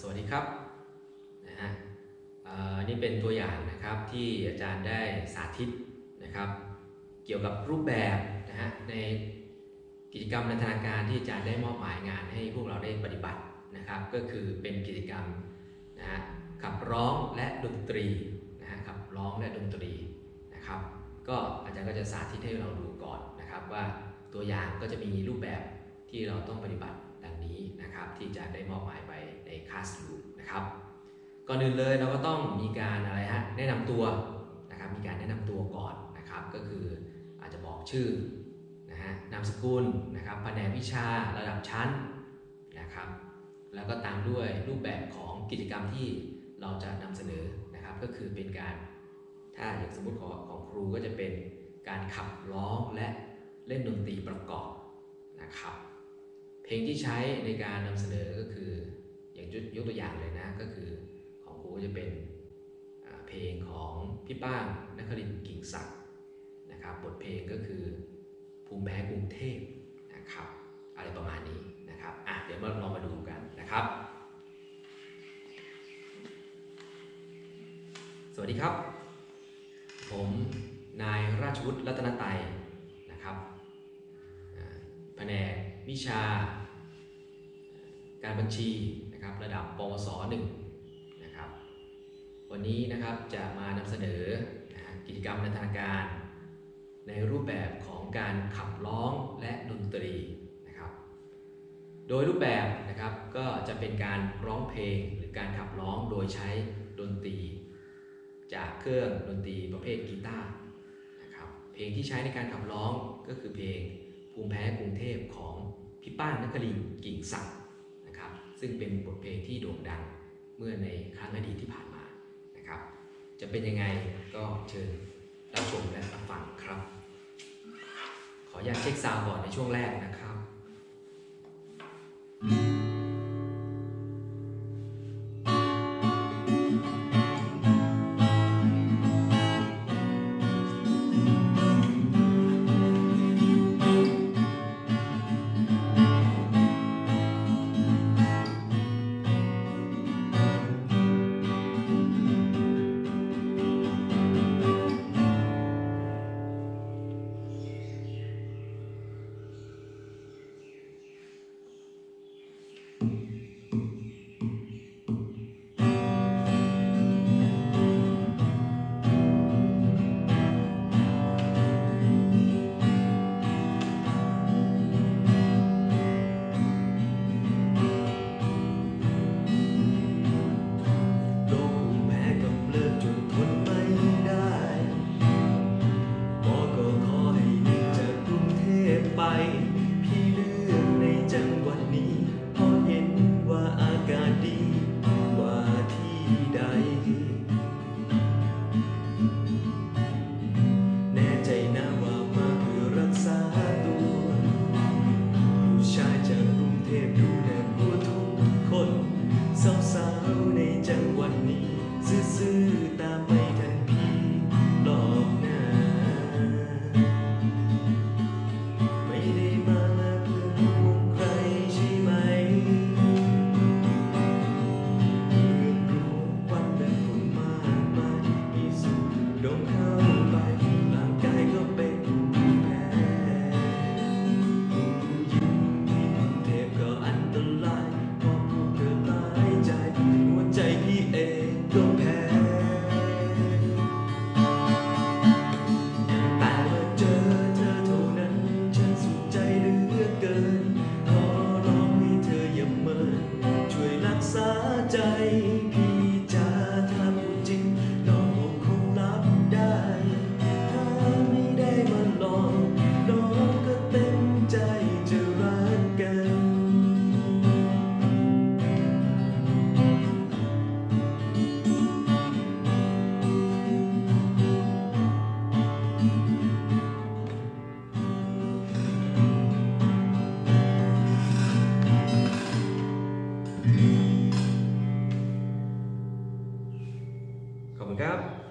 สวัสดีครับนะฮะนี่เป็นตัวอย่างนะครับที่อาจารย์ได้สาธิตนะครับ เกี่ยวกับรูปแบบนะฮะในกิจกรรมนันทนาการที่อาจารย์ได้มอบหมายงานให้พวกเราได้ปฏิบัตินะครับ ก็คือเป็นกิจกรรมนะฮะขับร้องและดนตรีนะฮะขับร้องและดนตรีนะครับ ก็อาจารย์ก็จะสาธิตให้เราดูก่อนนะครับ ว่าตัวอย่างก็จะมีรูปแบบที่เราต้องปฏิบัติ นี้นะครับที่จารย์ได้มอบหมายไปในคลาสรูมนะครับก่อนอื่นเลยเราก็ต้องมีการอะไรฮะแนะนำตัวนะครับมีการแนะนำตัวก่อนนะครับก็คืออาจจะบอกชื่อนะฮะนามสกุลนะครับแผนกวิชาระดับชั้นนะครับแล้วก็ตามด้วยรูปแบบของกิจกรรมที่เราจะนำเสนอนะครับก็คือเป็นการถ้าอย่างสมมติของของครูก็จะเป็นการขับร้องและเล่นดนตรีประกอบนะครับ เพลงที่ใช้ในการนำเสนอก็คือ อย่างยกยกตัวอย่างเลยนะก็คือของครูจะเป็นเพลงของพี่ป้างนครินกิ่งศักดิ์นะครับบทเพลงก็คือภูมิแพ้กรุงเทพนะครับอะไรประมาณนี้นะครับอะเดี๋ยวมาลองมาดูกันนะครับ สวัสดีครับ ผมนายราชวุฒิรัตนไตนะครับแผนก วิชา การบัญชีนะครับระดับปวสหนึ่งนะครับวันนี้นะครับจะมานำเสนอนะฮะกิจกรรมนันทนาการ ในรูปแบบของการขับร้องและดนตรีนะครับโดยรูปแบบนะครับก็จะเป็นการร้องเพลงหรือการขับร้องโดยใช้ดนตรี จากเครื่องดนตรีประเภทกีตาร์นะครับเพลงที่ใช้ในการขับร้องก็คือเพลง ภูมิแพ้กรุงเทพของพี่ป้านนครินทร์กิ่งศักดิ์นะครับ ซึ่งเป็นบทเพลงที่โด่งดังเมื่อในครั้งอดีตที่ผ่านมานะครับ จะเป็นยังไงก็เชิญรับชมและรับฟังครับ ขออนุญาตเช็คซาวก่อนในช่วงแรกนะครับ「 อยู่ในจังหวัดนี้ ซื่อๆตาไม่ทัน lengkap.